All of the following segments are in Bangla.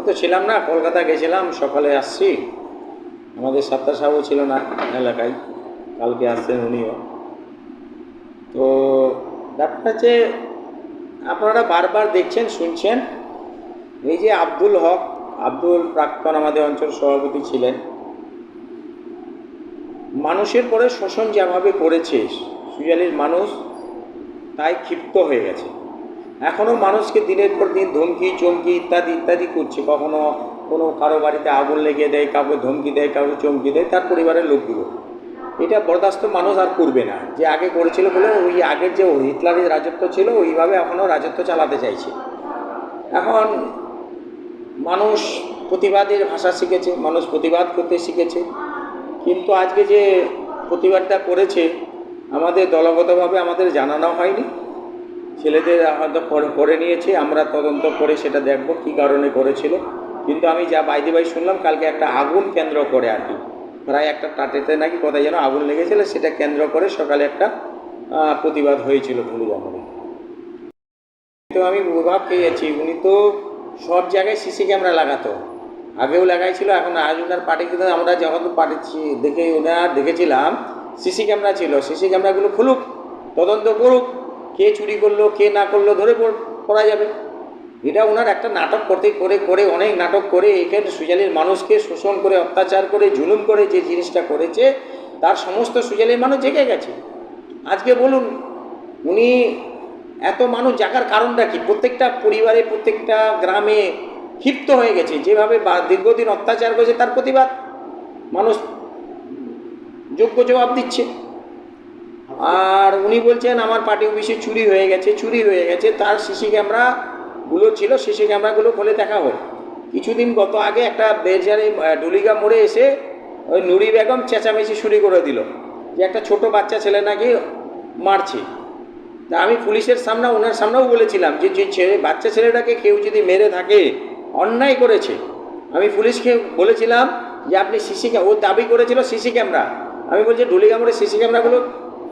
আমি তো ছিলাম না কলকাতা গেছিলাম, সকালে আসছি। আমাদের সাত্তার সাহেবও ছিল না এলাকায়, কালকে আসছেন উনিও। তো ব্যাপারটা হচ্ছে, আপনারা বারবার দেখছেন, শুনছেন, এই যে আব্দুল হক, আব্দুল প্রাক্তন আমাদের অঞ্চল সভাপতি ছিলেন। মানুষের পরে শোষণ যেভাবে করেছে, সুজালির মানুষ, তাই ক্ষিপ্ত হয়ে গেছে। এখনও মানুষকে দিনের পর দিন ধমকি, চমকি ইত্যাদি ইত্যাদি করছে। কখনো কোনো কারও বাড়িতে আগুন লেগে দেয়, কাউকে ধমকি দেয়, কাউকে চমকি দেয়, তার পরিবারের লোকগুলো। এটা বরদাস্ত মানুষ আর করবে না। যে আগে করেছিল বলে ওই আগের যে হিটলারের রাজত্ব ছিল, ওইভাবে এখনও রাজত্ব চালাতে চাইছে। এখন মানুষ প্রতিবাদের ভাষা শিখেছে, মানুষ প্রতিবাদ করতে শিখেছে। কিন্তু আজকে যে প্রতিবাদটা করেছে, আমাদের দলগতভাবে আমাদের জানানো হয়নি। ছেলেদের হয়তো করে- নিয়েছে, আমরা তদন্ত করে সেটা দেখব কী কারণে করেছিল। কিন্তু আমি যা বাইদি বাই শুনলাম, কালকে একটা আগুন কেন্দ্র করে আর কি। প্রায় একটা টাটেতে নাকি কোথায় যেন আগুন লেগেছিল, সেটা কেন্দ্র করে সকালে একটা প্রতিবাদ হয়েছিল ভুলে আমলে তো আমি প্রভাব পেয়েছি উনি তো সব জায়গায় সিসি ক্যামেরা লাগাতো। আগেও লাগাইছিল, এখন আজ ওনার পার্টি কিন্তু আমরা যখন পার্টি দেখে ওনার দেখেছিলাম সিসি ক্যামেরা ছিল। সিসি ক্যামেরাগুলো খুলুক, তদন্ত করুক। কে চুরি করল, কে না করল, ধরে পড়- যাবে। এটা ওনার একটা নাটক করতে, করে করে অনেক নাটক করে এখানে সুজালির মানুষকে শোষণ করে, অত্যাচার করে, জুলুম করে যে জিনিসটা করেছে, তার সমস্ত সুজালির মানুষ জেগে গেছে। আজকে বলুন, উনি এত মানুষ জাগার কারণটা কি? প্রত্যেকটা পরিবারে, প্রত্যেকটা গ্রামে ক্ষিপ্ত হয়ে গেছে, যেভাবে দীর্ঘদিন অত্যাচার করেছে, তার প্রতিবাদ মানুষ যোগ্য জবাব দিচ্ছে। আর উনি বলছেন, আমার পার্টি অফিসে চুরি হয়ে গেছে, চুরি হয়ে গেছে। তার সিসি ক্যামেরাগুলো ছিল, সিসি ক্যামেরাগুলো খুলে দেখা হোক কিছুদিন গত আগে একটা বেজারে ডুলিগা মোড়ে এসে ওই নুরি বেগম চেঁচামেচি শুরু করে দিল, যে একটা ছোট বাচ্চা ছেলে নাকি মারছে। তা আমি পুলিশের সামনে, ওনার সামনেও বলেছিলাম যে যে ছেলে বাচ্চা ছেলেটাকে কেউ যদি মেরে থাকে, অন্যায় করেছে। আমি পুলিশকে বলেছিলাম যে, আপনি সিসি ও দাবি করেছিল সিসি ক্যামেরা। আমি বলছি ডুলিগামড়ে সিসি ক্যামেরাগুলো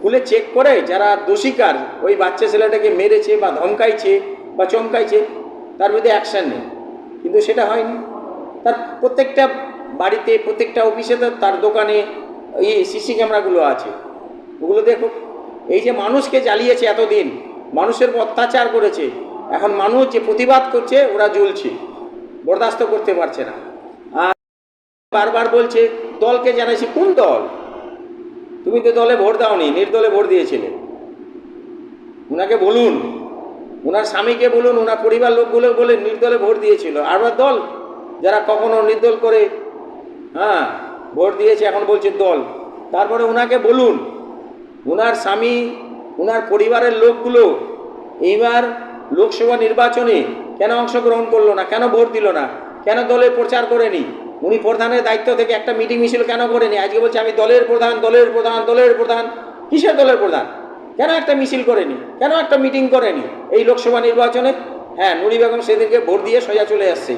খুলে চেক করে যারা দোষীকার ওই বাচ্চা ছেলেটাকে মেরেছে বা ধমকাইছে বা চমকাইছে, তার বিরুদ্ধে অ্যাকশান নেই। কিন্তু সেটা হয়নি। তার প্রত্যেকটা বাড়িতে, প্রত্যেকটা অফিসে তার দোকানে এই সিসি ক্যামেরাগুলো আছে। ওগুলো দেখো, এই যে মানুষকে জ্বালিয়েছে এতদিন, মানুষের অত্যাচার করেছে, এখন মানুষ যে প্রতিবাদ করছে, ওরা জ্বলছে, বরদাস্ত করতে পারছে না। আর বারবার বলছে, দলকে জানাইছি, কোন দল? তুমি তো দলে ভোট দাওনি, নির্দলে ভোট দিয়েছিলে। ওনাকে বলুন ওনার স্বামীকে বলুন ওনার পরিবার লোকগুলো বলে নির্দলে ভোট দিয়েছিল। আর দল, যারা কখনো নির্দল করে হ্যাঁ ভোট দিয়েছে, এখন বলছে দল। তারপরে ওনাকে বলুন ওনার স্বামী ওনার পরিবারের লোকগুলো এইবার লোকসভা নির্বাচনে কেন অংশগ্রহণ করল না, কেন ভোট দিল না, কেন দলে প্রচার করেনি? উনি প্রধানের দায়িত্ব থেকে একটা মিটিং মিছিল কেন করেনি? আজকে বলছে, আমি দলের প্রধান দলের প্রধান দলের প্রধান। কিসের দলের প্রধান? কেন একটা মিছিল করেনি? কেন একটা মিটিং করেনি? এই লোকসভা নির্বাচনে? হ্যাঁ নুরি বেগম সেদিনকে ভোট দিয়ে সোজা চলে আসছে।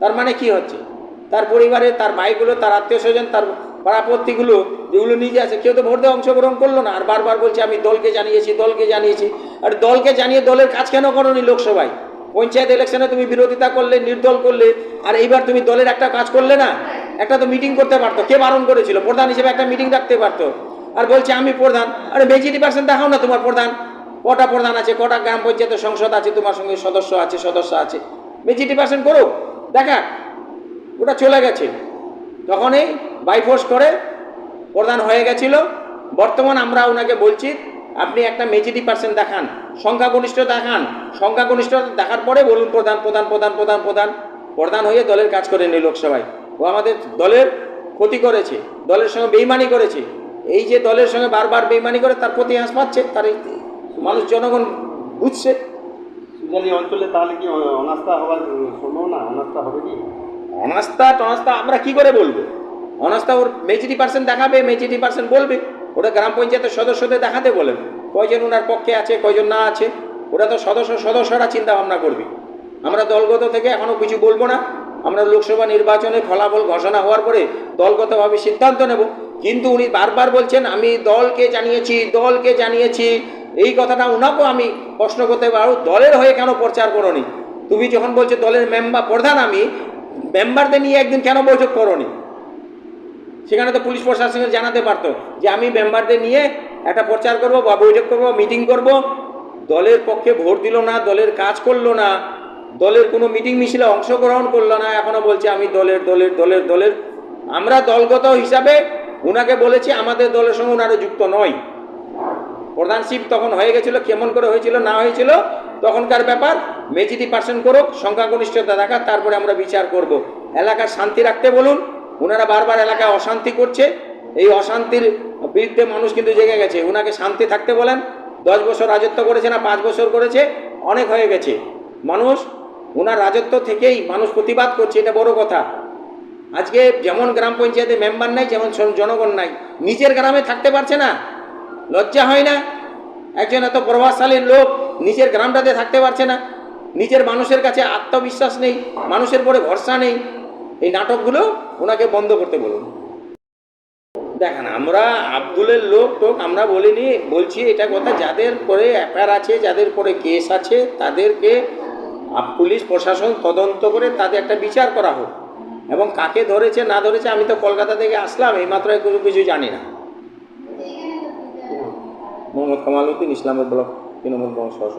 তার মানে কি হচ্ছে? তার পরিবারে তার ভাইগুলো, তার আত্মীয় স্বজন তার পাড়াপত্তিগুলো যেগুলো নিজে আছে, কেউ তো ভোট দিয়ে অংশগ্রহণ করল না। আর বারবার বলছে, আমি দলকে জানিয়েছি দলকে জানিয়েছি। আর দলকে জানিয়ে দলের কাজ কেন করনি লোকসভায়? পঞ্চায়েত ইলেকশনে তুমি বিরোধিতা করলে, নির্দল করলে, আর এইবার তুমি দলের একটা কাজ করলে না, একটা তো মিটিং করতে পারতো, কে বারণ করেছিল? প্রধান হিসেবে একটা মিটিং ডাকতে পারতো। আর বলছে, আমি প্রধান। আরে মেজরিটি পার্সেন্ট দেখাও না তোমার প্রধান। কটা প্রধান আছে? কটা গ্রাম পঞ্চায়েতের সংসদ আছে? তোমার সঙ্গে সদস্য আছে সদস্য আছে। মেজরিটি পার্সেন্ট করো দেখা, ওটা চলে গেছে। তখনই বাইফোর্স করে প্রধান হয়ে গেছিল। বর্তমান আমরা ওনাকে বলছি আপনি একটা মেজরিটি পার্সেন্ট দেখান সংখ্যাগরিষ্ঠ দেখান সংখ্যাগরিষ্ঠ দেখার পরে বলুন প্রধান প্রধান প্রধান প্রধান প্রধান প্রধান হয়ে দলের কাজ করেনি লোকসভায়। ও আমাদের দলের ক্ষতি করেছে দলের সঙ্গে বেইমানি করেছে। এই যে দলের সঙ্গে বারবার বেইমানি করে তার প্রতি হাঁস পাচ্ছে তার এই মানুষ জনগণ বুঝছে। অঞ্চলে তাহলে কি অনাস্থা হওয়ার সম্ভাবনা? অনাস্থা হবে কি? অনাস্থা টনাস্থা আমরা কি করে বলব? অনাস্থা ওর মেজরিটি পার্সেন্ট দেখাবে মেজরিটি পার্সেন্ট বলবে। ওটা গ্রাম পঞ্চায়েতের সদস্যদের দেখাতে বলেন। কয়জন ওনার পক্ষে আছে, কয়জন না আছে। ওটা তো সদস্য সদস্যরা চিন্তা ভাবনা করবে। আমরা দলগত থেকে এখনও কিছু বলব না। আমরা লোকসভা নির্বাচনের ফলাফল ঘোষণা হওয়ার পরে দলগতভাবে সিদ্ধান্ত নেব। কিন্তু উনি বারবার বলছেন, আমি দলকে জানিয়েছি দলকে জানিয়েছি। এই কথাটা ওনাকেও আমি প্রশ্ন করতে পারো দলের হয়ে কেন প্রচার করনি? তুমি যখন বলছো দলের মেম্বার প্রধান আমি মেম্বারদের নিয়ে একদিন কেন বৈঠক করনি? সেখানে তো পুলিশ প্রশাসনকে জানাতে পারতো যে আমি মেম্বারদের নিয়ে একটা প্রচার করব বা বৈঠক করব, মিটিং করব। দলের পক্ষে ভোট দিল না, দলের কাজ করল না, দলের কোনো মিটিং মিছিলে অংশগ্রহণ করল না, এখনও বলছে আমি দলের দলের দলের দলের। আমরা দলগত হিসাবে ওনাকে বলেছি, আমাদের দলের সঙ্গে ওনারা যুক্ত নয়। প্রধান শিব তখন হয়ে গেছিল, কেমন করে হয়েছিল, না হয়েছিল, তখনকার ব্যাপার। মেজিটি পার্সেন্ট করুক, সংখ্যাগরিষ্ঠতা দেখা তারপরে আমরা বিচার করব। এলাকার শান্তি রাখতে বলুন। ওনারা বারবার এলাকায় অশান্তি করছে। এই অশান্তির বিরুদ্ধে মানুষ কিন্তু জেগে গেছে। ওনাকে শান্তি থাকতে বলেন, দশ বছর রাজত্ব করেছে না, পাঁচ বছর করেছে, অনেক হয়ে গেছে। মানুষ ওনার রাজত্ব থেকেই মানুষ প্রতিবাদ করছে, এটা বড় কথা। আজকে যেমন গ্রাম পঞ্চায়েতে মেম্বার নাই, যেমন জনগণ নাই, নিজের গ্রামে থাকতে পারছে না। লজ্জা হয় না? একজন এত প্রভাবশালী লোক নিজের গ্রামটাতে থাকতে পারছে না। নিজের মানুষের কাছে আত্মবিশ্বাস নেই, মানুষের পরে ভরসা নেই। এই নাটকগুলো ওনাকে বন্ধ করতে বলুন। দেখেন আমরা আব্দুলের লোক টোক আমরা বলিনি বলছি এটা কথা যাদের পরে এফআইআর আছে যাদের পরে কেস আছে তাদেরকে পুলিশ প্রশাসন তদন্ত করে তাদের একটা বিচার করা হোক। এবং কাকে ধরেছে না ধরেছে আমি তো কলকাতা থেকে আসলাম এইমাত্র কিছু কিছু জানি না। মোহাম্মদ কামাল উদ্দিন ইসলামের ব্লক তৃণমূল সহ